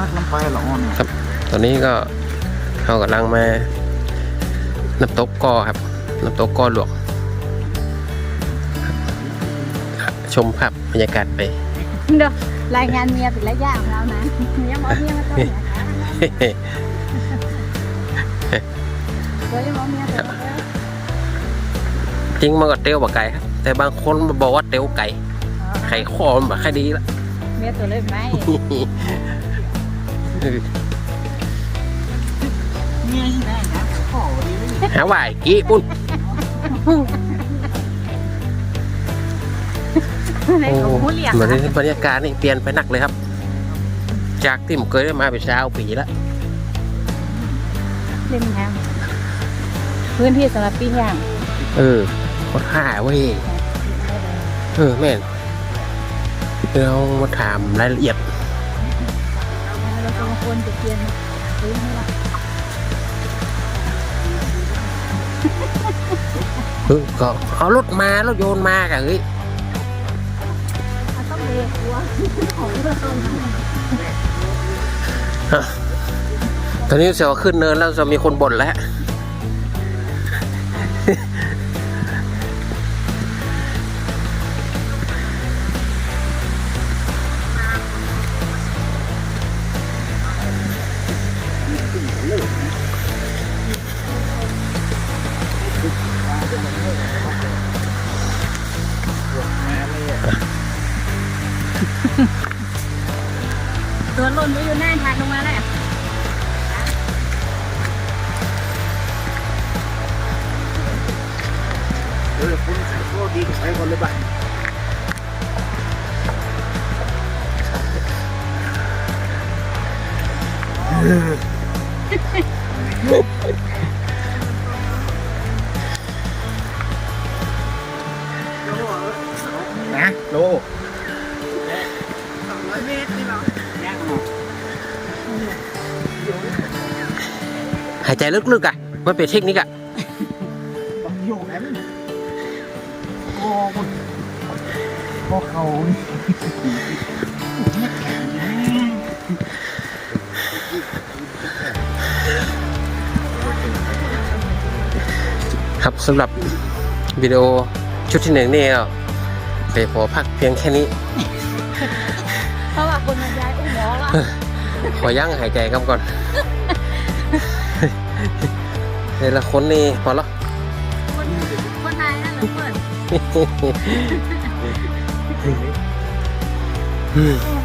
นักลำไปละอ่อนครับ ตอนนี้ก็เรากำลังมาน้ำตกกอครับน้ำตกกอหลวงชมภาพบรรยากาศไปเดี๋ยวรายงานเมียเป็นระยะของเรานะเมียบอกเมียมาต้นเนี่ยเดี๋ยวจะบอกเมียเป็นระยะจริงมันก็เตียวบ่ไก่ครับ แต่บางคนมาบอกว่าเตี้ยวไก่ไข่คอมันแบบไข่ดีละเมียตัวเลยไหม เมียที่ไหนนะขอดีเลยหาว่าไอ้กี้ปุ้นในของผู้เลี้ยงเหมือนที่บรรยากาศนี่เปลี่ยนไปหนักเลยครับ จากที่ผมเคยได้มาเป็นเช้าปีแล้วเล่นน้ำพื้นที่สำหรับปีย่างเออโคตรห่าเว้ยเออแม่นเรามาถามรายละเอียด เราสองคนจะเปลี่ยนพื้นให้เราเออก็เอารถมาแล้วโยนมากะเฮ้ยเราต้องเบรกหัวของเราต้องตอนนี้เสียวาขึ้นเนินแล้วจะมีคนบ่นแล้ว ตัวหล่นไปอยู่หน้าทางลงมาแล้วเออคุณก็ดีไปก่อนเลยบ้านะโลายใจลึกๆอะมันเป็นเทคนิคอะต้องอยู่ไหนมันโอ้มันพอเขานี่ครับสำหรับวิดีโอชุดที่หนึ่งนี่ก็ไปขอพักเพียงแค่นี้ เพราะว่าคนมันย้ายอุ้มหมอละขอยั้งหายใจครับก่อน แต่ละคนนี่พอแล้วคนคนไทยนั่นแหละเปิดอืมโอ้